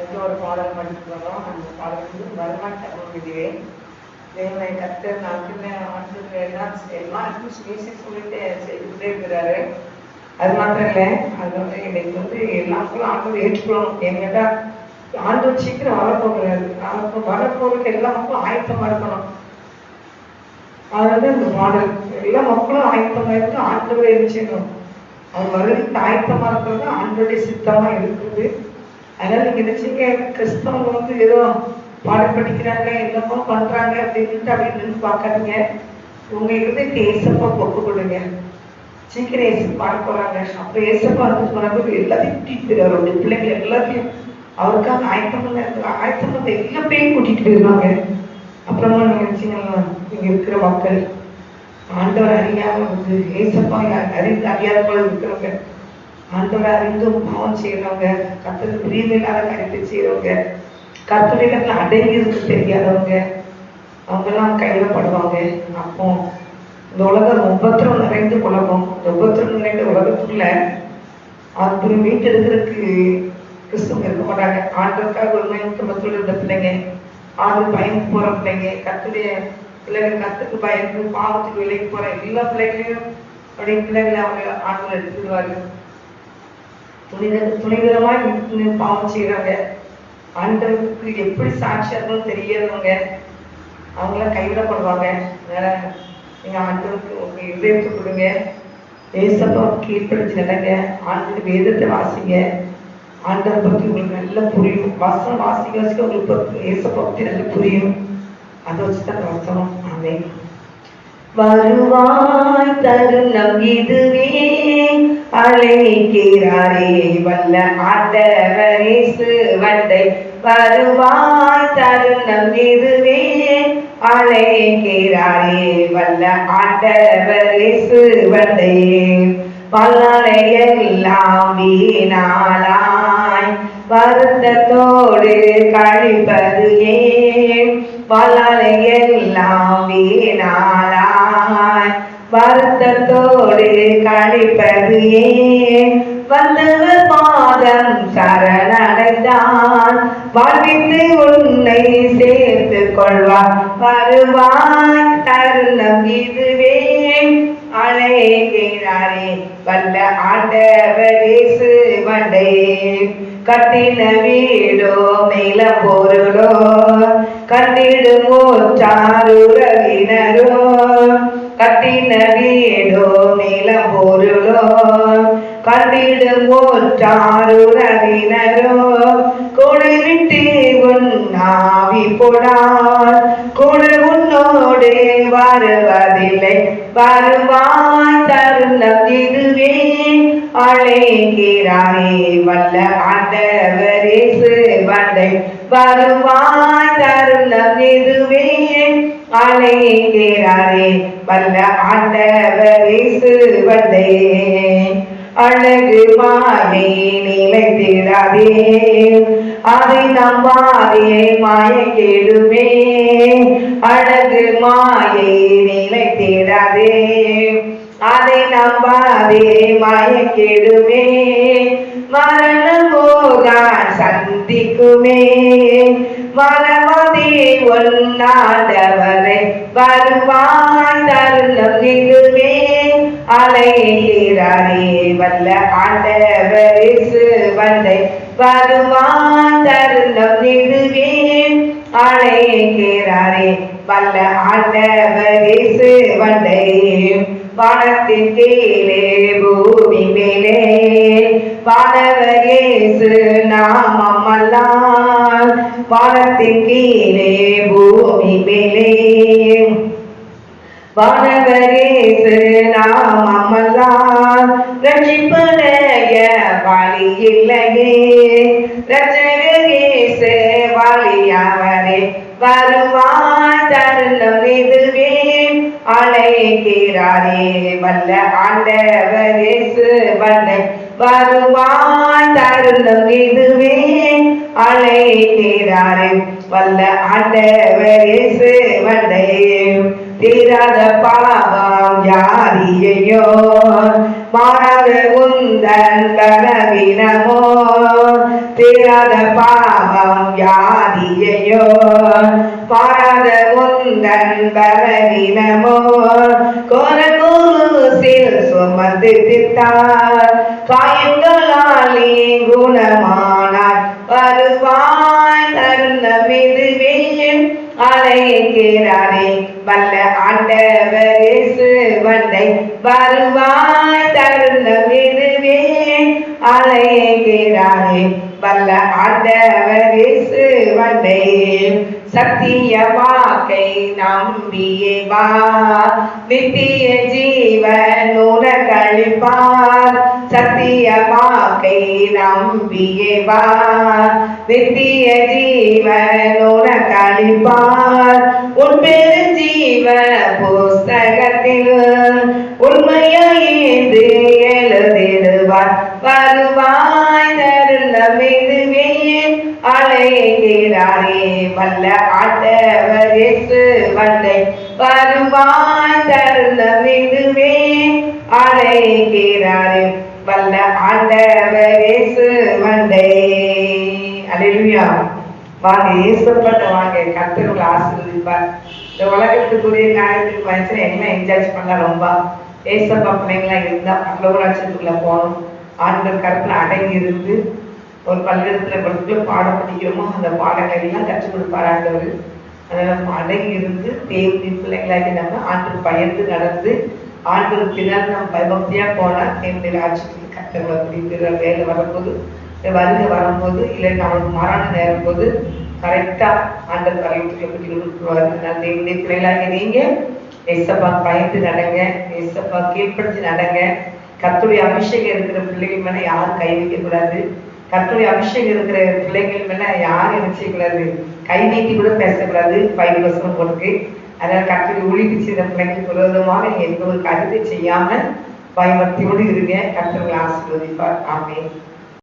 எந்த ஒரு பாடல் படித்து வரோம் அந்த பாடல் வந்து வரமாட்டேன். இதுவே தேவனை கத்த நாட்டுல ஆண்டு எல்லாம் எல்லாருக்கும் சுயசி சொல்லிட்டு செய்துட்டே இருக்கிறாரு. அது மாத்திரம் இல்லை அது வந்து எனக்கு வந்து எல்லாருக்கும் ஆண்டு ஏற்றுக்கணும் என்கிட்ட ஆண்டு சீக்கிரம் வரப்போகிறாரு. அப்போ வரப்போறதுக்கு எல்லா மக்களும் ஆயத்தமா இருக்கணும். அதாவது அந்த பாடல். எல்லா மக்களும் ஆயத்தமா இருக்கு ஆண்டு இருந்துச்சிடணும் அவர் வருகைக்கு ஆயத்தமா இருக்கிறது ஆண்டோடைய சித்தமா இருக்குது. அதனால நீங்க நினைச்சீங்க கிறிஸ்தவங்க வந்து ஏதோ பாடம் படிக்கிறாங்க என்னமோ பண்றாங்க அப்படின்ட்டு அப்படின்னு பாக்காதீங்க பார்க்காதீங்க. உங்க இருதயத்தை ஏசப்பா ஒப்பு கொடுங்க. சீக்கிரம் ஏசு பாட போறாங்க. அப்ப ஏசப்பா வந்து சொன்னபோது எல்லாத்தையும் கூட்டிட்டு போயிருவாரு அவருடைய பிள்ளைங்க எல்லாத்தையும் அவருக்காக ஆயத்தம் ஆயத்தம் எல்லா பேரும் கூட்டிட்டு போயிருவாங்க அப்புறமா நீங்க நினைச்சீங்கன்னா இங்க இருக்கிற மக்கள் ஆண்டவர் அறியாம வந்து ஏசப்பா அறிந்து அறியாத போல இருக்கிறவங்க. ஆண்டவர் அறிந்தும் பாவம் செய்யறவங்க கத்தது பிரியமில்லாத காரியத்தை செய்யறவங்க கத்தரிடத்துல அடங்கி இருக்க தெரியாதவங்க அவங்கெல்லாம் கைவிடப்படுவாங்க அப்போ இந்த உலகம் உபத்திரம் நிறைந்த உலகம். இந்த உபத்திரம் நிறைந்த உலகத்துக்குள்ள அது மீட்டு எடுக்கிறதுக்கு கிறிஸ்தவங்க இருக்க மாட்டாங்க. ஆண்டருக்காக உண்மையும் குடும்பத்தில் இருந்த பிள்ளைங்க ஆண்டு பயந்து போற பிள்ளைங்க கத்துடைய பிள்ளைங்க கத்துக்கு பயந்து பாவத்துக்கு விலைக்கு போற எல்லா பிள்ளைகளையும் அப்படியே பிள்ளைகளை அவங்க ஆண்டு எடுத்துடுவாரு துணித துணிகரமாய் நின்று பாவம் செய்யறாங்க ஆண்டவருக்கு எப்படி சாட்சியாக இருக்கணும் தெரியாதவங்க அவங்களாம் கைவிடப்படுவாங்க அதனால நீங்க ஆண்டவருக்கு உங்க இதயத்தை கொடுங்க. ஏசப்பா கீழ்ப்படுத்தி நடங்க ஆண்டு வேதத்தை வாசிங்க. ஆண்டவர் பத்தி உங்களுக்கு நல்லா புரியும். வசனம் வாசிக்க வாசிக்க உங்களுக்கு பத்தி ஏசப்பா பத்தி நல்லா புரியும். அதை வச்சுதான் வசனம். ஆமே வருவாய் தருணம் இதுவே. அழைக்கிறாரே வல்ல ஆண்டவரேசு வந்தை. வருவாய் தருணம் இதுவே. அழைக்கிறாரே வல்ல ஆண்டவரேசு வந்தை. பல்லறையெல்லாம் வீணாளாய். வருத்தத்தோடு கழிப்பது ஏன்? பல்லறையெல்லாம் வீணாளாய். வருத்தத்தோடு கழிப்பது ஏன் வந்தவர் பாதம் சரணடைந்தான். வாழ்வித்து உன்னை சேர்த்து கொள்வார். வருவாய் தருணம் இதுவே. அழைக்கிறாரே வல்ல ஆண்டவரேசு வண்டே கட்டின வீடோ மேல பொருளோ கட்டிடுமோ சாருறவினரோ கட்டின வீடோ மேல பொருளோ கண்டிடுமோ சாருறவினரோ குளிரிட்டு விட்டு உன்னாவி போடார். குளிர் உன்னோடு வருவதில்லை வருவாய் தருணம் இதுவே. அழைக்கிறாரே வல்ல ஆண்டவரேசு வந்தை வருவாய் தருணம் இதுவே. அழைக்கிறாரே வல்ல ஆண்டவரேசு வந்தை. அழகு மாறி நிலைத்திடாதே அதை நம்பாதே மாயக்கேடுமே அழகு மாயை நிலைத்திடாதே அதை நம்பாதே மாயக்கேடுமே மரணம் போகான் சந்திக்குமே. மரமதி ஒன்னாண்டவரை வருவாய் தருணம் இதுவே. அலைகிறாரே வல்ல ஆண்டவரிசு வந்தை வருவான் தருணம் இதுவே. அழைக்கிறாரே வல்ல ஆண்டவரிசு வந்தை. வானத்தின் கீழே பூமி மேலே வானவரேசு நாமம் அல்லால் வானத்தின் கீழே பூமி மேலே வானவரேசு நாமம் அல்லால் ரட்சிப்படைய வழி இல்லையே ரட்சகரேசு வழியவரே வருவாய் தருணம் இதுவே அழைக்கிறாரே வல்ல ஆண்டவரேசு வல்லை வருவான் தருணம் இதுவே அழைக்கிறாரே வல்ல ஆண்டவரேசு வல்லை தீராத பாவம் யாரியையோ மாறாத உந்தன் கனவினமோ? தீராத பாவம் யாரியையோ மாறாத உந்தன் பலவீனமோ கோர குருசில் சுமந்து தித்தார் காயங்களாலே குணமானார். வருவாய் தருணமிதுவே அழைக்கிறாரே வல்ல ஆண்டவர் இயேசு வந்தை. வருவாய் தருணமிதுவே அழைக்கிறாரே வல்ல ஆண்டவர் இயேசு சத்திய வாக்கை நம்பியே வா நித்திய ஜீவன் உனக்களிப்பார் சத்திய வாக்கை நம்பியே வா நித்திய ஜீவன் உனக்களிப்பார் உன் பெருஞ்சீவ புஸ்தகத்தில் வல்ல ஆண்டவரேசு இயேசு வந்தை வருவாய் தருணமிதுவே அழைக்கிறாரே. வல்ல ஆண்டவரேசு வந்தை அல்லேலூயா வாங்க ஏசப்பட்ட வாங்க. கர்த்தர்களை ஆசீர்வதிப்பார். இந்த உலகத்துக்குரிய காரியத்துக்கு வயசுல என்ன என்ஜாய் பண்ணலாம் ரொம்ப. ஏசப்பா பிள்ளைங்களா இருந்தா பல்லவராட்சத்துக்குள்ள போகணும். ஆண்கள் கருத்துல அடங்கி இருந்து ஒரு பல்கலைக்கழக படத்துல பாடம் படிக்கிறோமோ அந்த பாடங்கள் எல்லாம் கற்றுக் கொடுப்பாராண்டவர் அதனால மழை இருந்து தேவனின் பிள்ளைங்களாகி நம்ம ஆண்டு பயந்து நடந்து ஆண்டு பின்னால் நம்ம பயபக்தியா போனா தேவனுடைய ராட்சத்துக்கு கட்டங்களை பிடிக்கிற வேலை வரும்போது இந்த வருகை வரும்போது இல்லை நம்மளுக்கு மரண நேரம் போது கரெக்டா ஆண்டர் பரலத்துக்குள்ள பற்றி கொடுத்துருவாரு அதனால தேவனுடைய பிள்ளைகளாக நீங்க எஸ்அப்பா பயந்து நடங்க ஏசப்பா கீழ்படுத்தி நடங்க. கத்துடைய அபிஷேகம் இருக்கிற பிள்ளைகள் மேல யாரும் கை வைக்க கூடாது அபிஷேகம் இருக்கிற பிள்ளைகள் மேல யாரும் என்ன செய்யக்கூடாது கை நீட்டி கூட பேசக்கூடாது பைபிள் வசனம் போட்டுருக்கு. அதனால கர்த்தருடைய ஒழிப்பு செய்த பிள்ளைங்களுக்கு விரோதமாக எந்த ஒரு கருத்தை செய்யாம பயபக்தியோடு இருங்க. கர்த்தர்களை ஆசீர்வதிப்பார். ஆமே